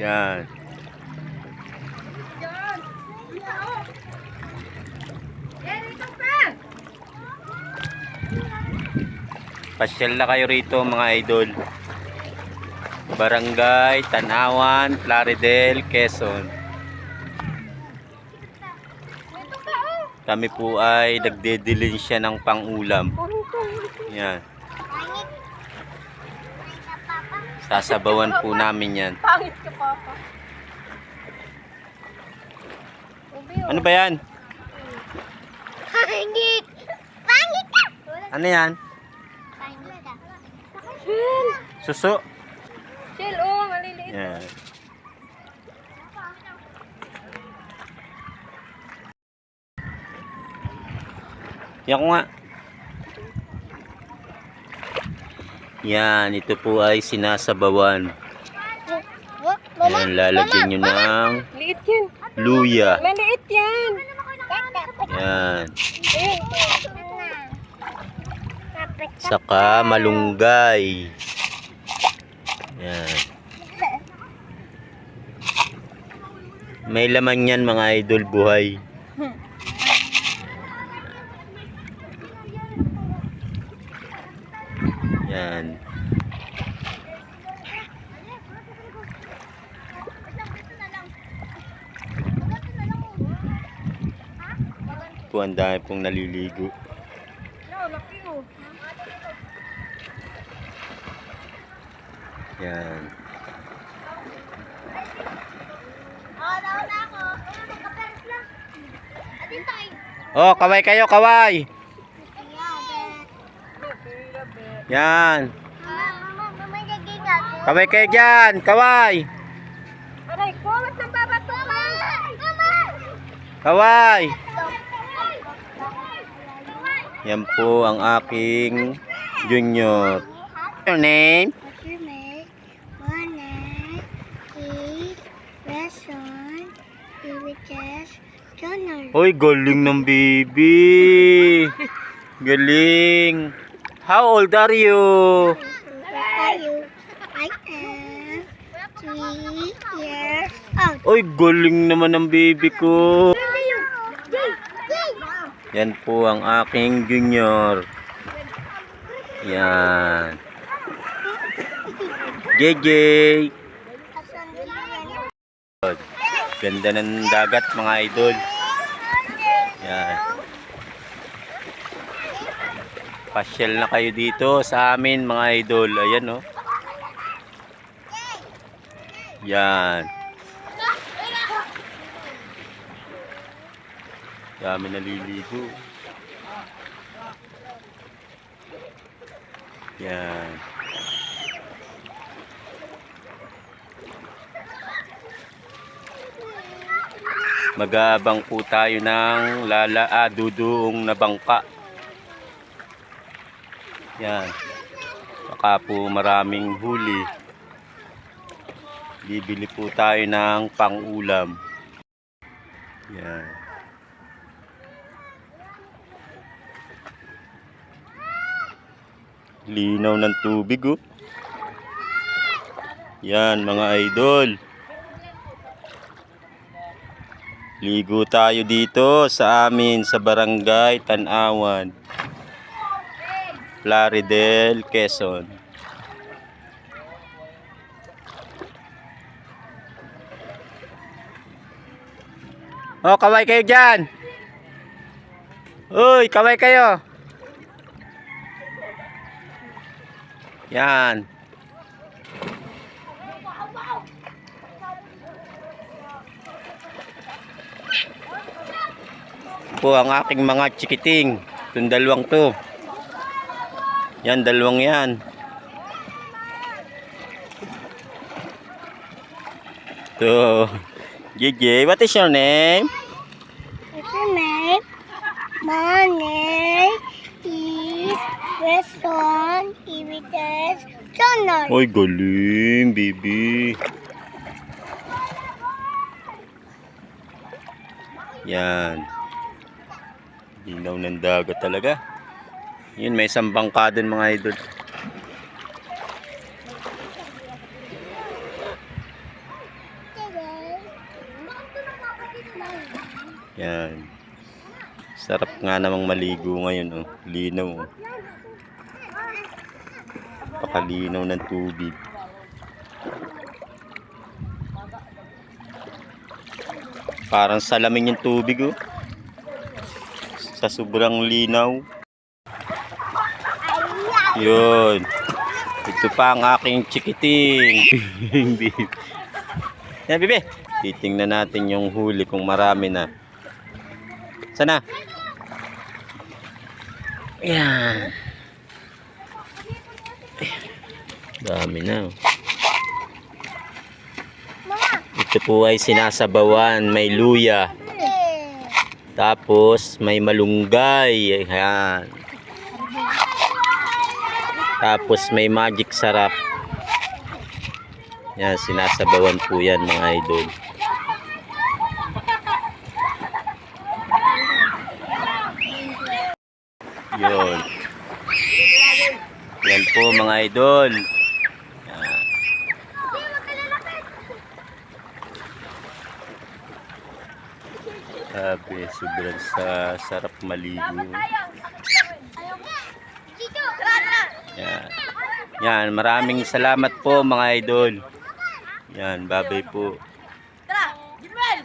Yan. Pasyal na kayo rito mga idol. Barangay, Tanawan, Plaridel, Quezon. Kami po ay nagdedelinsya ng pangulam. Yan. Sasabawan po namin yan. Pangit ka, Papa. Ano ba yan? Pangit! Pangit ka! Ano yan? Pangit ka. Chill. Suso? Chill, oh, maliliit. Yan. Yan ko nga. Yan, ito po ay sinasabawan. Yan, lalagyan nyo ng Liit yan. luya. Maliit yan. Yan. Saka malunggay. Yan. May laman yan mga idol buhay. Yan. Po ang dami pong naliligo. Yan. Oh, kaway kayo, kaway. Yan. Kaway kayo dyan, kaway. Aray, kumat ng babato ka. Mama! Kaway. Yan po ang aking junior. Your name? Hoy, galing ng baby. Galing. How old are you? Are you? I am three years old. Hoy, galing naman ng baby ko. Yan po ang aking junior. Yan. JJ. Ganda ng dagat mga idol. Yan. Pasyal na kayo dito sa amin mga idol. Ayan oh. Yan. Dami naliligo. Yan. Mag-aabang po tayo ng lala ah, duduong na bangka. Yan. Baka po maraming huli. Bibili po tayo ng pang-ulam. Yan. Linaw ng tubig oh. Yan mga idol. Ligo tayo dito sa amin sa barangay Tanawan. Plaridel, Quezon. Oh, kaway kayo dyan. Uy, kaway kayo. Yan. Po ang aking mga chikiting. Itong dalawang to. Yan, dalawang yan. To. JJ, what is your name? What's your name? My name is Rason, Peters Channel. Ay, galing, baby. Yan. Dinaw ng dagat talaga. Yun, may isang bangka din mga idol. Yan. Sarap nga namang maligo ngayon. Oh. Linaw. Oh. Pakalinaw ng tubig. Parang salamin yung tubig, oh. Sa sobrang linaw. Yun. Ito pa ang aking chikiting. Yan, bibi. Titingnan natin yung huli kung marami na. Sana? Yan. Dami na. oh. Ito po ay sinasabawan. May luya. Tapos may malunggay. Ayan. Tapos may magic sarap. Yan, sinasabawan po yan mga idol. Yun. Yan po mga idol. Sabi, sobrang sa sarap maligo. Yan. Yan, maraming salamat po mga idol. Yan, babay po. Tara, Gilwell!